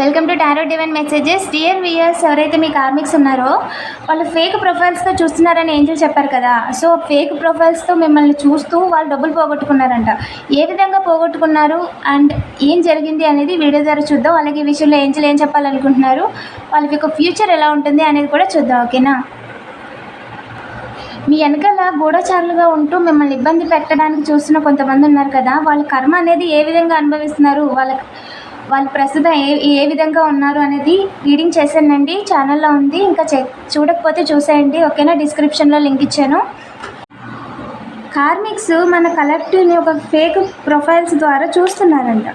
Welcome to tarot divine messages. Dear viewers ఎవరైతే మీ karmics ఉన్నారో వాళ్ళు ఫేక్ ప్రొఫైల్స్తో చూస్తున్నారని ఏంజల్ చెప్పారు కదా. సో ఫేక్ ప్రొఫైల్స్తో మిమ్మల్ని చూస్తూ వాళ్ళు డబ్బులు పోగొట్టుకున్నారంట. ఏ విధంగా పోగొట్టుకున్నారు అండ్ ఏం జరిగింది అనేది వీడియో ద్వారా చూద్దాం. అలాగే ఈ విషయంలో ఏంజల్ ఏం చెప్పాలనుకుంటున్నారు వాళ్ళకి ఒక ఫ్యూచర్ ఎలా ఉంటుంది అనేది కూడా చూద్దాం ఓకేనా? మీ వెనకాల గూఢచారులుగా ఉంటూ మిమ్మల్ని ఇబ్బంది పెట్టడానికి చూస్తున్న కొంతమంది ఉన్నారు కదా. వాళ్ళ కర్మ అనేది ఏ విధంగా అనుభవిస్తున్నారు? వాళ్ళ వాళ్ళు ప్రస్తుతం ఏ ఏ విధంగా ఉన్నారు అనేది రీడింగ్ చేశానండి. ఛానల్లో ఉంది. ఇంకా చె చూడకపోతే చూసేయండి. ఓకేనా? డిస్క్రిప్షన్లో లింక్ ఇచ్చాను. కార్మిక్స్ మన కలెక్టివ్ని ఒక ఫేక్ ప్రొఫైల్స్ ద్వారా చూస్తున్నారంట.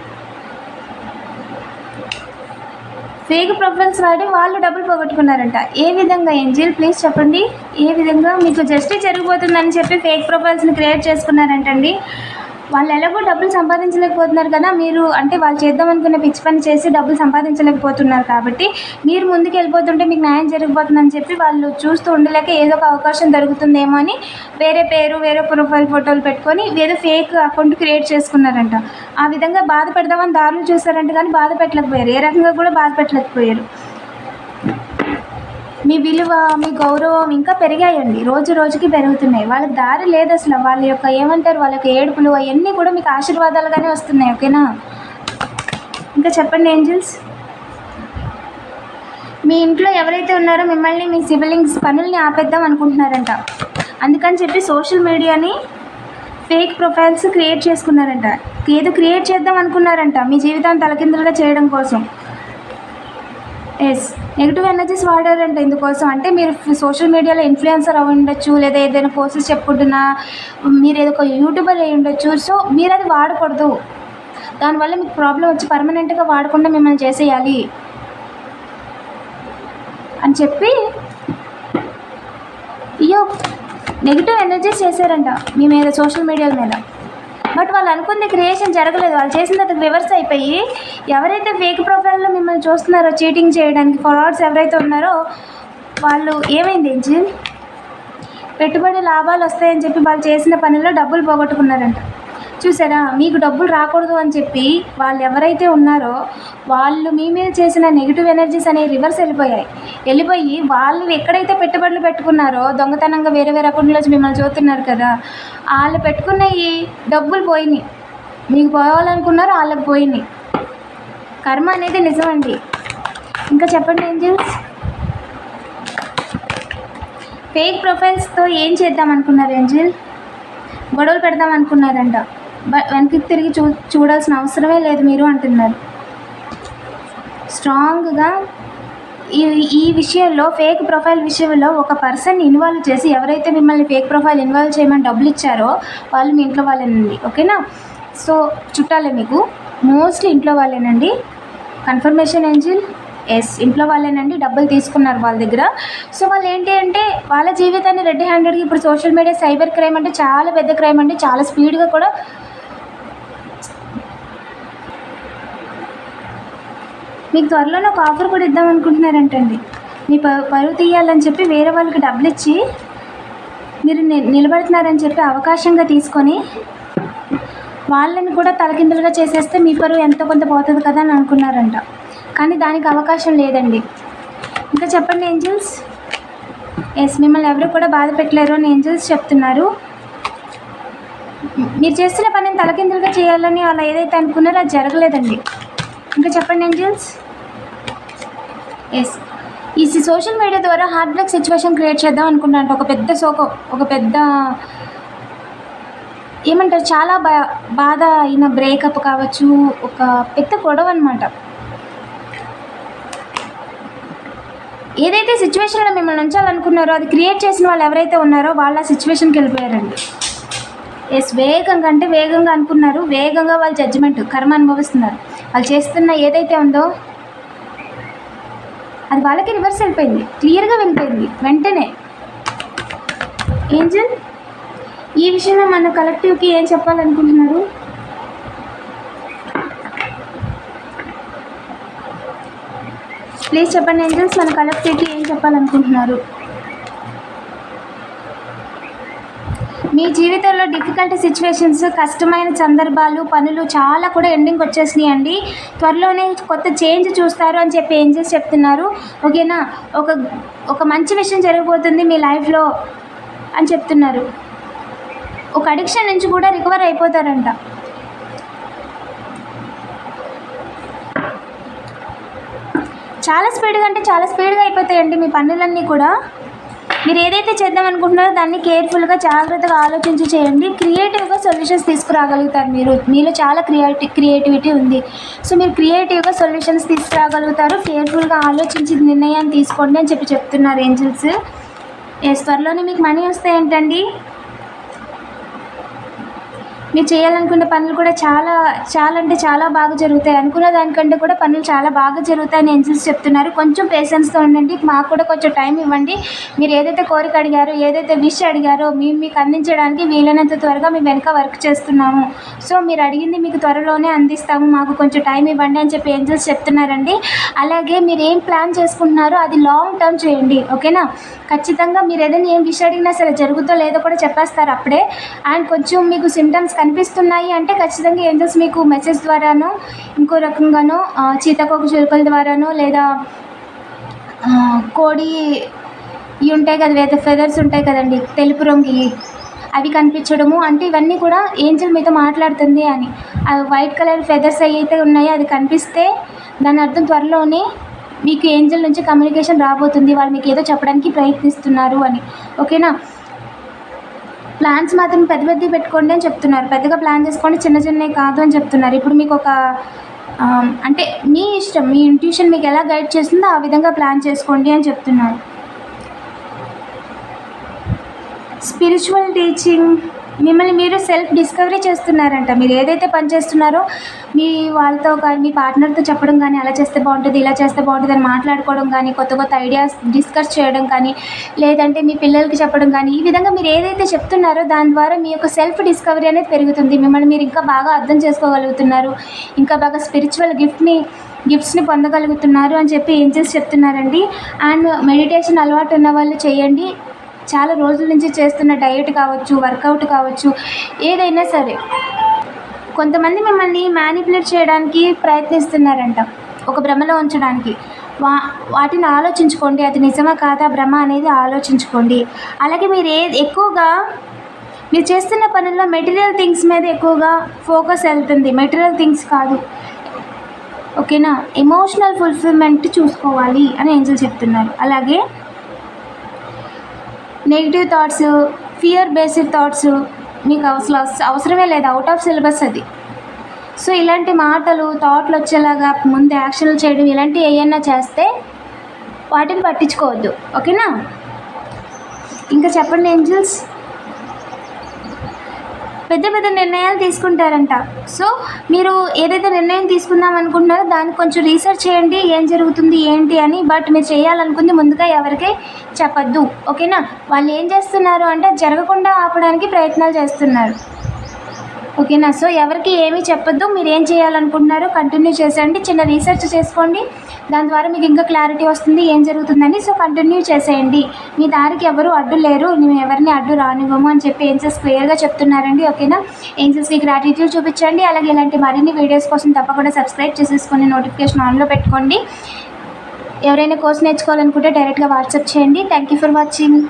ఫేక్ ప్రొఫైల్స్ వాడి వాళ్ళు డబ్బులు పోగొట్టుకున్నారంట. ఏ విధంగా ఏంజిల్? ప్లీజ్ చెప్పండి. ఏ విధంగా మీకు జస్టిస్ జరిగిపోతుందని చెప్పి ఫేక్ ప్రొఫైల్స్ని క్రియేట్ చేసుకున్నారంటండి. వాళ్ళు ఎలాగో డబ్బులు సంపాదించలేకపోతున్నారు కదా మీరు అంటే వాళ్ళు చేద్దాం అనుకున్న పిచ్చి పని చేసి డబ్బులు సంపాదించలేకపోతున్నారు కాబట్టి మీరు ముందుకు వెళ్ళిపోతుంటే మీకు న్యాయం జరిగిపోతుందని చెప్పి వాళ్ళు చూస్తూ ఉండలేక ఏదో ఒక అవకాశం దొరుకుతుందేమో అని వేరే పేరు వేరే ప్రొఫైల్ ఫోటోలు పెట్టుకొని ఏదో ఫేక్ అకౌంట్ క్రియేట్ చేసుకున్నారంట. ఆ విధంగా బాధ పెడదామని దారులు చూస్తారంట కానీ బాధ పెట్టలేకపోయారు. ఏ రకంగా కూడా బాధ పెట్టలేకపోయారు. మీ విలువ మీ గౌరవం ఇంకా పెరిగాయండి. రోజు రోజుకి పెరుగుతున్నాయి. వాళ్ళకి దారి లేదు అసలు. వాళ్ళ యొక్క ఏమంటారు? వాళ్ళ యొక్క ఏడుపులు అవన్నీ కూడా మీకు ఆశీర్వాదాలుగానే వస్తున్నాయి ఓకేనా? ఇంకా చెప్పండి ఏంజిల్స్? మీ ఇంట్లో ఎవరైతే ఉన్నారో మిమ్మల్ని మీ సిబిలింగ్స్ పనుల్ని ఆపేద్దాం అనుకుంటున్నారంట. అందుకని చెప్పి సోషల్ మీడియాని ఫేక్ ప్రొఫైల్స్ క్రియేట్ చేసుకున్నారంట. ఏదో క్రియేట్ చేద్దాం అనుకున్నారంట మీ జీవితాన్ని తలకిందులుగా చేయడం కోసం. ఎస్ నెగిటివ్ ఎనర్జీస్ వాడారంట ఇందుకోసం. అంటే మీరు సోషల్ మీడియాలో ఇన్ఫ్లుయెన్సర్ అయి ఉండొచ్చు లేదా ఏదైనా కోర్సెస్ చెప్పుకుంటున్నా మీరు ఏదో ఒక యూట్యూబర్ అయి ఉండొచ్చు. సో మీరు అది వాడకూడదు. దానివల్ల మీకు ప్రాబ్లం వచ్చి పర్మనెంట్గా వాడకుండా మిమ్మల్ని చేసేయాలి. అని చెప్పి అయ్యో నెగిటివ్ ఎనర్జీస్ చేశారంట మీ మీద సోషల్ మీడియాల మీద. బట్ వాళ్ళు అనుకుంది క్రియేషన్ జరగలేదు. వాళ్ళు చేసిన తర్వాత రివర్స్ అయిపోయి ఎవరైతే ఫేక్ ప్రొఫైల్లో మిమ్మల్ని చూస్తున్నారో చీటింగ్ చేయడానికి ఫాలోవర్స్ ఎవరైతే ఉన్నారో వాళ్ళు ఏమైంది ఏంటి? పెట్టుబడి లాభాలు వస్తాయని చెప్పి వాళ్ళు చేసిన పనిలో డబ్బులు పోగొట్టుకున్నారంట. చూసారా? మీకు డబ్బులు రాకూడదు అని చెప్పి వాళ్ళు ఎవరైతే ఉన్నారో వాళ్ళు మీ మీద చేసిన నెగిటివ్ ఎనర్జీస్ అనేవి రివర్స్ వెళ్ళిపోయాయి. వెళ్ళిపోయి వాళ్ళు ఎక్కడైతే పెట్టుబడులు పెట్టుకున్నారో దొంగతనంగా వేరే వేరే అకౌంట్లోంచి మిమ్మల్ని చూస్తున్నారు కదా వాళ్ళు పెట్టుకున్న ఈ డబ్బులు పోయినాయి. మీకు పోవాలనుకున్నారో వాళ్ళకి పోయినాయి. కర్మ అనేది నిజమండి. ఇంకా చెప్పండి ఏంజల్స్? ఫేక్ ప్రొఫైల్స్తో ఏం చేద్దాం అనుకున్నారు ఏంజిల్? గొడవలు పెడదాం అనుకున్నారంట. వెనక్కి తిరిగి చూ చూడాల్సిన అవసరమే లేదు మీరు అంటున్నారు. స్ట్రాంగ్గా ఈ ఈ విషయంలో ఫేక్ ప్రొఫైల్ విషయంలో ఒక పర్సన్ ఇన్వాల్వ్ చేసి ఎవరైతే మిమ్మల్ని ఫేక్ ప్రొఫైల్ ఇన్వాల్వ్ చేయమని డబ్బులు ఇచ్చారో వాళ్ళు మీ ఇంట్లో వాళ్ళేనండి ఓకేనా? సో చుట్టాలే మీకు. మోస్ట్లీ ఇంట్లో వాళ్ళేనండి. Confirmation angel? ఎస్ ఇంట్లో వాళ్ళేనండి డబ్బులు తీసుకున్నారు వాళ్ళ దగ్గర. సో వాళ్ళు ఏంటి అంటే వాళ్ళ జీవితాన్ని రెడ్ హ్యాండెడ్గా ఇప్పుడు సోషల్ మీడియా సైబర్ క్రైమ్ అంటే చాలా పెద్ద క్రైమ్ అండి చాలా స్పీడ్గా కూడా మీకు త్వరలోనే ఒక ఆఫర్ కూడా ఇద్దాం అనుకుంటున్నారంటండి. మీ ప పరువు తీయాలని చెప్పి వేరే వాళ్ళకి డబ్బులు ఇచ్చి మీరు ని నిలబడుతున్నారని చెప్పి అవకాశంగా తీసుకొని వాళ్ళని కూడా తలకిందులుగా చేసేస్తే మీ పరువు ఎంతో కొంత పోతుంది కదా అని అనుకున్నారంట. కానీ దానికి అవకాశం లేదండి. ఇంకా చెప్పండి ఏంజల్స్? ఎస్ మిమ్మల్ని ఎవరు కూడా బాధ పెట్టలేరు అని ఏంజల్స్ చెప్తున్నారు. మీరు చేస్తున్న పనిని తలకిందులుగా చేయాలని అలా ఏదైతే అనుకున్నారో అది జరగలేదండి. ఇంకా చెప్పండి ఏంజల్స్ ఎస్ ఈ సోషల్ మీడియా ద్వారా హార్ట్ బ్రేక్ సిచ్యువేషన్ క్రియేట్ చేద్దాం అనుకున్నాను ఒక పెద్ద సోకం ఒక పెద్ద ఏమంటారు చాలా బా బాధ అయిన బ్రేకప్ కావచ్చు ఒక పెద్ద గొడవ అనమాట ఏదైతే సిచ్యువేషన్లో మిమ్మల్ని ఉంచాలనుకున్నారో అది క్రియేట్ చేసిన వాళ్ళు ఎవరైతే ఉన్నారో వాళ్ళ సిచ్యువేషన్కి వెళ్ళిపోయారండి. ఎస్ వేగంగా అంటే వేగంగా అనుకున్నారు. వేగంగా వాళ్ళు జడ్జిమెంట్ కర్మ అనుభవిస్తున్నారు. వాళ్ళు చేస్తున్న ఏదైతే ఉందో అది వాళ్ళకి రివర్స్ వెళ్ళిపోయింది క్లియర్గా వెళ్ళిపోయింది. వెంటనే ఏంజల్? ఈ విషయంలో మన కలెక్టివ్కి ఏం చెప్పాలనుకుంటున్నారు? ప్లీజ్ చెప్పండి ఏంజల్స్. మన కలెక్టివ్కి ఏం చెప్పాలనుకుంటున్నారు? మీ జీవితంలో డిఫికల్ట్ సిచ్యువేషన్స్ కష్టమైన సందర్భాలు పనులు చాలా కూడా ఎండింగ్ వచ్చేసినాయి అండి. త్వరలోనే కొత్త చేంజ్ చూస్తారు అని చెప్పి ఏంజెస్ చెప్తున్నారు. ఓకేనా? ఒక ఒక మంచి విషయం జరగబోతుంది మీ లైఫ్లో అని చెప్తున్నారు. ఒక అడిక్షన్ నుంచి కూడా రికవర్ అయిపోతారంట. చాలా స్పీడ్గా అంటే చాలా స్పీడ్గా అయిపోతాయండి మీ పనులన్నీ కూడా. మీరు ఏదైతే చేద్దాం అనుకుంటున్నారో దాన్ని కేర్ఫుల్గా జాగ్రత్తగా ఆలోచించి చేయండి. క్రియేటివ్గా సొల్యూషన్స్ తీసుకురాగలుగుతారు మీరు. మీలో చాలా క్రియేటి క్రియేటివిటీ ఉంది. సో మీరు క్రియేటివ్గా సొల్యూషన్స్ తీసుకురాగలుగుతారు. కేర్ఫుల్గా ఆలోచించి నిర్ణయాన్ని తీసుకోండి అని చెప్పి చెప్తున్నారు ఏంజల్స్. ఎస్ త్వరలోనే మీకు మనీ వస్తాయంటండి. మీరు చేయాలనుకున్న పనులు కూడా చాలా చాలా అంటే చాలా బాగా జరుగుతాయి. అనుకున్న దానికంటే కూడా పనులు చాలా బాగా జరుగుతాయని ఎంజిల్స్ చెప్తున్నారు. కొంచెం పేషెన్స్తో ఉండండి. మాకు కూడా కొంచెం టైం ఇవ్వండి. మీరు ఏదైతే కోరిక అడిగారో ఏదైతే విష్ అడిగారో మేము మీకు అందించడానికి వీలైనంత త్వరగా మేము వెనక వర్క్ చేస్తున్నాము. సో మీరు అడిగింది మీకు త్వరలోనే అందిస్తాము. మాకు కొంచెం టైం ఇవ్వండి అని చెప్పి ఏంజల్స్ చెప్తున్నారండి. అలాగే మీరు ఏం ప్లాన్ చేసుకుంటున్నారో అది లాంగ్ టర్మ్ చేయండి. ఓకేనా ఖచ్చితంగా మీరు ఏదైనా ఏం విష అడిగినా సరే జరుగుతో లేదో కూడా చెప్పేస్తారు అప్పుడే. అండ్ కొంచెం మీకు సిమ్టమ్స్ కనిపిస్తున్నాయి అంటే ఖచ్చితంగా ఏంజల్స్ మీకు మెసేజ్ ద్వారానో ఇంకో రకంగానో ఆ, చీతకోక చిలుకల ద్వారానో లేదా కోడి ఇవి ఉంటాయి కదా వేద ఫెదర్స్ ఉంటాయి కదండి తెలుపు రంగు అవి కనిపించడము అంటే ఇవన్నీ కూడా ఏంజల్ మీతో మాట్లాడుతుంది అని. అవి వైట్ కలర్ ఫెదర్స్ అయితే ఉన్నాయో అది కనిపిస్తే దాని అర్థం త్వరలోనే మీకు ఏంజల్ నుంచి కమ్యూనికేషన్ రాబోతుంది. వాళ్ళు మీకు ఏదో చెప్పడానికి ప్రయత్నిస్తున్నారు అని. ఓకేనా ప్లాన్స్ మాత్రం పెద్ద పెద్దవి పెట్టుకోండి అని చెప్తున్నారు. పెద్దగా ప్లాన్ చేసుకోండి చిన్న చిన్నవి కాదు అని చెప్తున్నారు. ఇప్పుడు మీకు ఒక అంటే మీ ఇష్టం మీ ఇంట్యూషన్ మీకు ఎలా గైడ్ చేస్తుందో ఆ విధంగా ప్లాన్ చేసుకోండి అని చెప్తున్నారు. స్పిరిచువల్ టీచింగ్ మిమ్మల్ని మీరు సెల్ఫ్ డిస్కవరీ చేస్తున్నారంట. మీరు ఏదైతే పని చేస్తున్నారో మీ వాళ్ళతో కానీ మీ పార్ట్నర్తో చెప్పడం కానీ అలా చేస్తే బాగుంటుంది ఇలా చేస్తే బాగుంటుంది అని మాట్లాడుకోవడం కానీ కొత్త కొత్త ఐడియాస్ డిస్కస్ చేయడం కానీ లేదంటే మీ పిల్లలకి చెప్పడం కానీ ఈ విధంగా మీరు ఏదైతే చెప్తున్నారో దాని ద్వారా మీ యొక్క సెల్ఫ్ డిస్కవరీ అనేది పెరుగుతుంది. మిమ్మల్ని మీరు ఇంకా బాగా అర్థం చేసుకోగలుగుతున్నారు. ఇంకా బాగా స్పిరిచువల్ గిఫ్ట్ని గిఫ్ట్స్ని పొందగలుగుతున్నారు అని చెప్పి ఏం చేసి చెప్తున్నారండి. అండ్ మెడిటేషన్ అలవాటు ఉన్న వాళ్ళు చేయండి. చాలా రోజుల నుంచి చేస్తున్న డయట్ కావచ్చు వర్కౌట్ కావచ్చు ఏదైనా సరే. కొంతమంది మిమ్మల్ని మ్యానిపులేట్ చేయడానికి ప్రయత్నిస్తున్నారంట. ఒక భ్రమలో ఉంచడానికి. వా వాటిని ఆలోచించుకోండి. అది నిజమా కాదా? భ్రమ అనేది ఆలోచించుకోండి. అలాగే మీరు ఏ ఎక్కువగా మీరు చేస్తున్న పనుల్లో మెటీరియల్ థింగ్స్ మీద ఎక్కువగా ఫోకస్ వెళ్తుంది. మెటీరియల్ థింగ్స్ కాదు. ఓకేనా? ఎమోషనల్ ఫుల్ఫిల్మెంట్ చూసుకోవాలి అని ఏంజల్ చెప్తున్నారు. అలాగే negative thoughts fear based thoughts మీకు అవసరం అవసరమే లేదు అవుట్ ఆఫ్ సిలబస్ అది. సో ఇలాంటి మాటలు థాట్లు వచ్చేలాగా ముందు యాక్షన్లు చేయడం ఇలాంటివి ఏమైనా చేస్తే వాటిని పట్టించుకోవద్దు. ఓకేనా? ఇంకా చెప్పండి ఏంజల్స్ పెద్ద పెద్ద నిర్ణయాలు తీసుకుంటారంట. సో మీరు ఏదైతే నిర్ణయం తీసుకుందాం అనుకుంటున్నారో దానికి కొంచెం రీసెర్చ్ చేయండి ఏం జరుగుతుంది ఏంటి అని. బట్ మీరు చేయాలనుకుంది ముందుగా ఎవరికి చెప్పద్దు. ఓకేనా వాళ్ళు ఏం చేస్తున్నారు అంటే జరగకుండా ఆపడానికి ప్రయత్నాలు చేస్తున్నారు. ఓకేనా? సో ఎవరికి ఏమీ చెప్పొద్దు. మీరు ఏం చేయాలనుకుంటున్నారో కంటిన్యూ చేసేయండి. చిన్న రీసెర్చ్ చేసుకోండి. దాని ద్వారా మీకు ఇంకా క్లారిటీ వస్తుంది ఏం జరుగుతుందని. సో కంటిన్యూ చేసేయండి. మీ దారికి ఎవరు అడ్డు లేరు. మేము ఎవరిని అడ్డు రానివ్వము అని చెప్పి ఏంజల్స్ క్లియర్గా చెప్తున్నారండి. ఓకేనా? ఏంజల్స్కి గ్రాటిట్యూడ్ చూపించండి. అలాగే ఇలాంటి మరిన్ని వీడియోస్ కోసం తప్పకుండా సబ్స్క్రైబ్ చేసేసుకొని నోటిఫికేషన్ ఆన్లో పెట్టుకోండి. ఎవరైనా కోర్స్ నేర్చుకోవాలనుకుంటే డైరెక్ట్గా వాట్సాప్ చేయండి. Thank you for watching